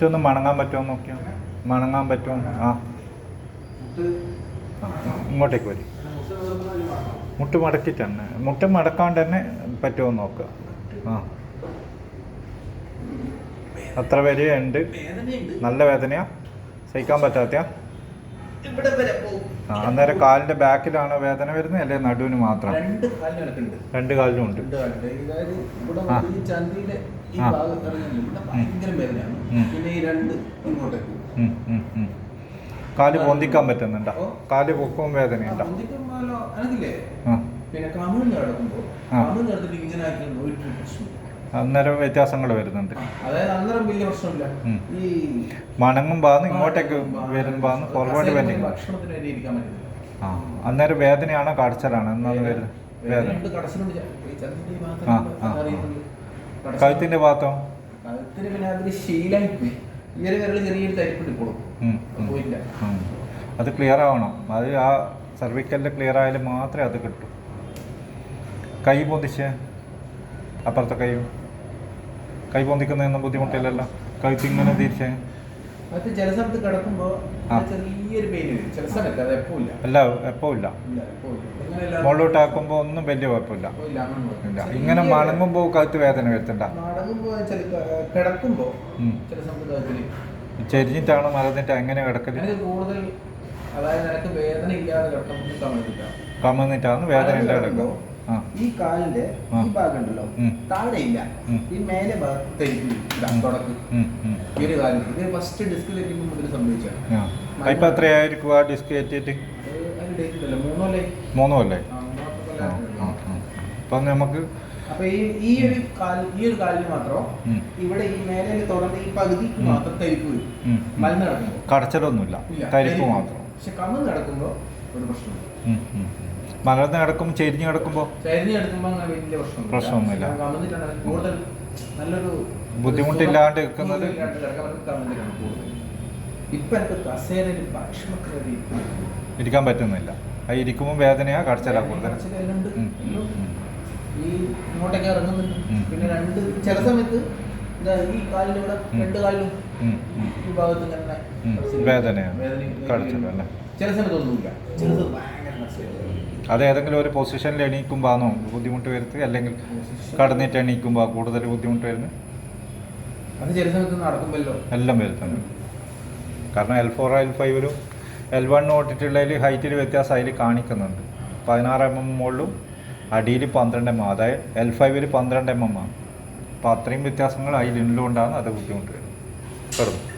Just ഒന്ന് മണങ്ങാൻ പറ്റുമോ നോക്കിയോ? മണങ്ങാൻ പറ്റുമോ? ആ. ഇങ്ങോട്ടേക്ക് വരും. മുട്ട് മടക്കിയിട്ട് തന്നെ മുട്ട് മടക്കാണ്ട് തന്നെ പറ്റുമോ നോക്കുക ആ. അത്ര വരെയുണ്ട്. ഉണ്ട് നല്ല വേദനയാ. സഹിക്കാൻ പറ്റാത്തയാ. ഇവിടെ വരെ പോകും. അന്നേരം കാലിന്റെ ബാക്കിലാണ് വേദന വരുന്നത് അല്ലെ? നടുവിന് മാത്രം. രണ്ട് കാലിനും രണ്ട് കാലിലും ഉണ്ട്. രണ്ട് ഇവിടെ ആ. ഈ ഈ ആ. ഇവിടെ ഭയങ്കര വേദനയാണ്. ഉം. പിന്നെ ഈ രണ്ട് ഇങ്ങോട്ടേക്ക്. ഉം, ഉം, ഉം. കാൽ പൊന്തിക്കാൻ പറ്റുന്നുണ്ടോ? കാൽ പൊക്കവും വേദനയുണ്ടോ? അനക്കില്ലേ ആ. പിന്നെ കമിഴ്ന്ന് കിടക്കുമ്പോൾ ആ. കമിഴ്ന്ന് കിടത്തിട്ട് ഇങ്ങനെ ഒരു അന്നേരം വ്യത്യാസങ്ങൾ വരുന്നുണ്ട്. മണങ്ങും ഭാഗം ഇങ്ങോട്ടേക്ക് വരുമ്പാന്ന് ഫോർവേഡ് പറ്റുന്നില്ല ആ അന്നേരം വേദനയാണോ കടച്ചലാണോ എന്നാണ് വരുന്നത് വേദന ഈ ഭാഗത്ത് ആ, ആ, അത് ക്ലിയർ ആവണം. അത് ആ സർവിക്കലിൽ ക്ലിയർ ആയാലും മാത്രമേ അത് കിട്ടൂ. കൈ പൊന്തിച്ച് അപ്പുറത്തെ കൈ കൈ പൊന്തിക്കുന്നതൊന്നും ബുദ്ധിമുട്ടില്ലല്ലോ. കഴുത്ത് ഇങ്ങനെ തീർച്ചയായും അത് ചില സ്ഥലത്ത് കിടക്കുമ്പോ ആ. ചെറിയൊരു പെയിൻ വരും. ചില സ്ഥലത്ത് അത് എപ്പോ ഇല്ല. അല്ല ഇല്ല. ഇല്ല എപ്പോ ഇല്ല. മുകളിലോട്ടാക്കുമ്പോൾ ഒന്നും വലിയ കുഴപ്പമില്ല. എപ്പോ ഇല്ല അങ്ങനെ ഇല്ല. ചെറിയ- ഇങ്ങനെ മണങ്ങുമ്പോൾ കഴുത്ത് വേദന വരുത്തണ്ട. മടങ്ങുമ്പോ ചില കിടക്കുമ്പോ ഉം. ചില സമയത്ത് കഴുത്തിന് മറന്നിട്ട് എങ്ങനെ കിടക്കൽ? എനിക്ക് കൂടുതൽ അതായത് നിനക്ക് വേദന ഇല്ലാതെ കമന്നിട്ടാണ് വേദന ഇല്ല കിടക്കുക ഈ കാലിന്റെ. ഈ ഭാഗം ഉണ്ടല്ലോ താഴെയില്ല. താഴെ ഇല്ല ഉം. ഈ മേലെ ഭാഗത്തേക്ക് തുടക്ക്. ഈ ഒരു ഇത് ഫസ്റ്റ് ഡിസ്ക് തെറ്റുമ്പോൾ മുതൽ സംഭവിച്ചാണ് ഇപ്പം എത്രയായിരിക്കും ആ ഡിസ്ക് കയറ്റിയിട്ട്? മൂന്ന്. അപ്പം നമുക്ക് അപ്പൊ ഈ ഈ ഒരു ഈ ഒരു കാലിന് മാത്രം ഇവിടെ ഈ മേലെ തുറന്ന് ഈ പകുതി മാത്രം തരിപ്പ് വരും. മലന്ന് നടക്കുമ്പോൾ കടച്ചലൊന്നുമില്ല. തരിപ്പ് മാത്രം. പക്ഷെ കണ്ണ് നടക്കുമ്പോൾ ഒരു പ്രശ്നമില്ല. മലർന്ന് കിടക്കുമ്പോൾ ചെരിഞ്ഞ് കിടക്കുമ്പോൾ ചരിഞ്ഞ് കിടക്കുമ്പോൾ അങ്ങനെ വലിയ പ്രശ്നമൊന്നുമില്ല. പ്രശ്നമൊന്നുമില്ല. കമന്നിട്ടാണ് കൂടുതൽ നല്ലൊരു ബുദ്ധിമുട്ടില്ലാണ്ട് നിൽക്കുന്നത്? ബുദ്ധിമുട്ടില്ലാണ്ട് കിടക്കാൻ കമന്നിട്ടാണ് കൂടുതൽ. ഇപ്പൊ എനിക്ക് കസേരയിൽ ഭക്ഷണത്തിന് വേണ്ടി ഇരിക്കാൻ പറ്റുന്നില്ല. അത് ഇരിക്കുമ്പോൾ വേദനയാ കടച്ചലാ കൂടുതൽ. ഉം, ഉം, ഉം. ഈ ഇങ്ങോട്ടേക്ക് ഇറങ്ങുന്നുണ്ട്. ഉം. പിന്നെ രണ്ട് ചില സമയത്ത് ഈ കാലിന്റെ ഇവിടെ രണ്ട് കാലിലും ഉം, ഉം. ഈ ഭാഗത്ത് ഇങ്ങനെ വേദനയാണ്. വേദനയും കടച്ചിൽ അല്ലേ? ചില സമയത്ത് ഒന്നുമില്ല ചില സമയത്ത് ഭയങ്കര കടച്ചിൽ. അത് ഏതെങ്കിലും ഒരു പൊസിഷനിൽ എണീക്കുമ്പോഴാണോ ബുദ്ധിമുട്ട് വരുന്നത് അല്ലെങ്കിൽ കടന്നിട്ട് എണീക്കുമ്പോൾ കൂടുതൽ ബുദ്ധിമുട്ട് വരുന്നത്? അത് ചില സമയത്ത് നടക്കുമല്ലോ എല്ലാം വരുത്തുന്നു. കാരണം എൽ ഫോർ എൽ ഫൈവിലും എൽ വൺ ഓട്ടിട്ടുള്ളതിൽ ഹൈറ്റിൽ വ്യത്യാസം അതിൽ കാണിക്കുന്നുണ്ട്. പതിനാറ് എം എം മുകളിലും അടിയിൽ പന്ത്രണ്ട് എം എം അതായത് എൽ ഫൈവിൽ പന്ത്രണ്ട് എം എം ആണ് അപ്പോൾ അത്രയും വ്യത്യാസങ്ങൾ അതിലുള്ളതുകൊണ്ടാണ് അത് ബുദ്ധിമുട്ട് വരുന്നത്. കിടന്നു